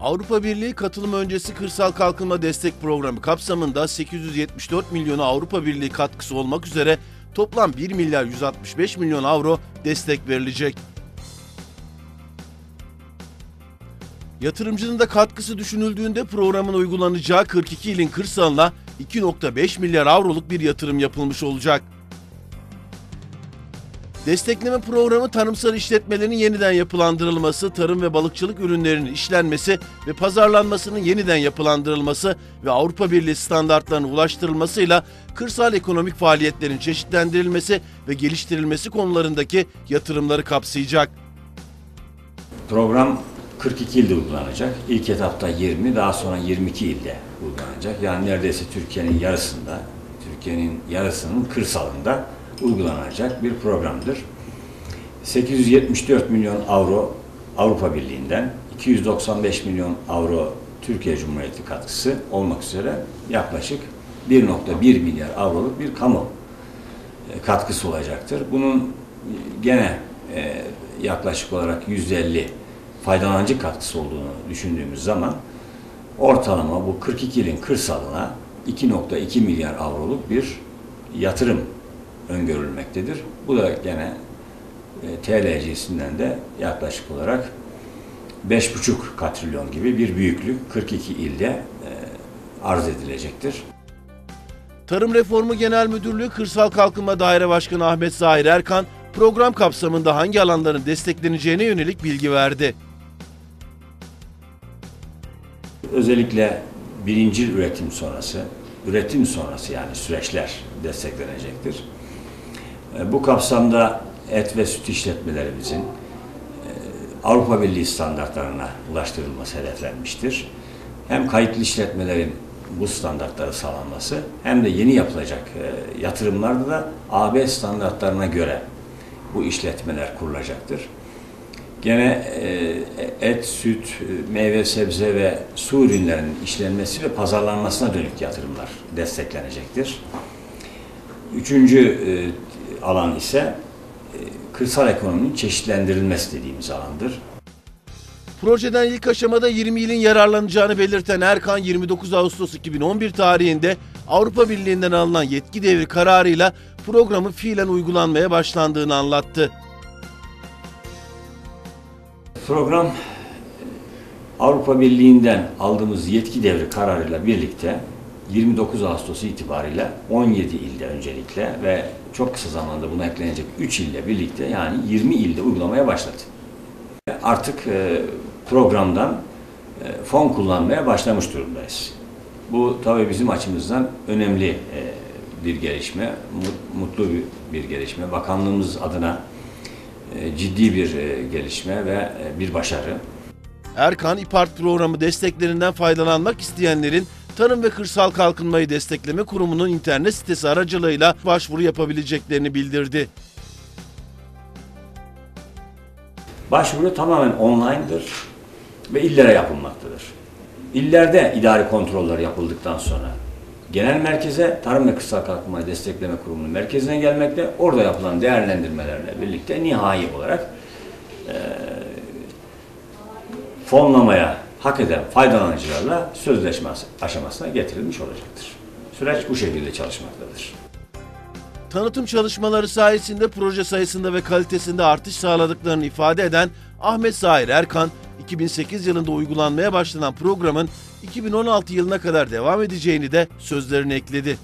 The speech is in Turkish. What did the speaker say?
Avrupa Birliği katılım öncesi kırsal kalkınma destek programı kapsamında 874 milyonu Avrupa Birliği katkısı olmak üzere toplam 1 milyar 165 milyon avro destek verilecek. Yatırımcının da katkısı düşünüldüğünde programın uygulanacağı 42 ilin kırsalına 2.5 milyar avroluk bir yatırım yapılmış olacak. Destekleme programı tarımsal işletmelerin yeniden yapılandırılması, tarım ve balıkçılık ürünlerinin işlenmesi ve pazarlanmasının yeniden yapılandırılması ve Avrupa Birliği standartlarına ulaştırılmasıyla kırsal ekonomik faaliyetlerin çeşitlendirilmesi ve geliştirilmesi konularındaki yatırımları kapsayacak. Program 42 ilde uygulanacak. İlk etapta 20, daha sonra 22 ilde uygulanacak. Yani neredeyse Türkiye'nin yarısında, Türkiye'nin yarısının kırsalında uygulanacak bir programdır. 874 milyon avro Avrupa Birliği'nden, 295 milyon avro Türkiye Cumhuriyeti katkısı olmak üzere yaklaşık 1.1 milyar avroluk bir kamu e, katkısı olacaktır. Bunun gene e, yaklaşık olarak 150 faydalanıcı katkısı olduğunu düşündüğümüz zaman ortalama bu 42 ilin kırsalına 2.2 milyar avroluk bir yatırım öngörülmektedir. Bu da gene e, TL cinsinden de yaklaşık olarak 5,5 katrilyon gibi bir büyüklük 42 ilde e, arz edilecektir. Tarım Reformu Genel Müdürlüğü Kırsal Kalkınma Daire Başkanı Ahmet Zahir Erkan, program kapsamında hangi alanların destekleneceğine yönelik bilgi verdi. Özellikle birinci üretim sonrası, üretim sonrası yani süreçler desteklenecektir. E, bu kapsamda et ve süt işletmelerimizin e, Avrupa Birliği standartlarına ulaştırılması hedeflenmiştir. Hem kayıtlı işletmelerin bu standartları sağlanması hem de yeni yapılacak e, yatırımlarda da AB standartlarına göre bu işletmeler kurulacaktır. Gene et, süt, meyve, sebze ve su ürünlerinin işlenmesi ve pazarlanmasına dönük yatırımlar desteklenecektir. Üçüncü alan ise e, kırsal ekonominin çeşitlendirilmesi dediğimiz alandır. Projeden ilk aşamada 20 ilin yararlanacağını belirten Erkan 29 Ağustos 2011 tarihinde Avrupa Birliği'nden alınan yetki devri kararıyla programın fiilen uygulanmaya başlandığını anlattı. Program Avrupa Birliği'nden aldığımız yetki devri kararıyla birlikte 29 Ağustos itibariyle 17 ilde öncelikle ve çok kısa zamanda buna eklenecek 3 ilde birlikte yani 20 ilde uygulamaya başladı. Artık e, programdan e, fon kullanmaya başlamış durumdayız. Bu tabii bizim açımızdan önemli e, bir gelişme, mutlu bir gelişme. Bakanlığımız adına ciddi bir gelişme ve bir başarı. Erkan İPART programı desteklerinden faydalanmak isteyenlerin Tarım ve Kırsal Kalkınmayı Destekleme Kurumu'nun internet sitesi aracılığıyla başvuru yapabileceklerini bildirdi. Başvuru tamamen online'dır ve illere yapılmaktadır. İllerde idari kontroller yapıldıktan sonra genel merkeze Tarım ve Kırsal Kalkınmayı Destekleme Kurumu'nun merkezine gelmekte, orada yapılan değerlendirmelerle birlikte nihai olarak e, fonlamaya hak eden faydalanıcılarla sözleşme aşamasına getirilmiş olacaktır. Süreç bu şekilde çalışmaktadır. Tanıtım çalışmaları sayesinde proje sayısında ve kalitesinde artış sağladıklarını ifade eden Ahmet Zahir Erkan, 2008 yılında uygulanmaya başlanan programın 2016 yılına kadar devam edeceğini de sözlerine ekledi.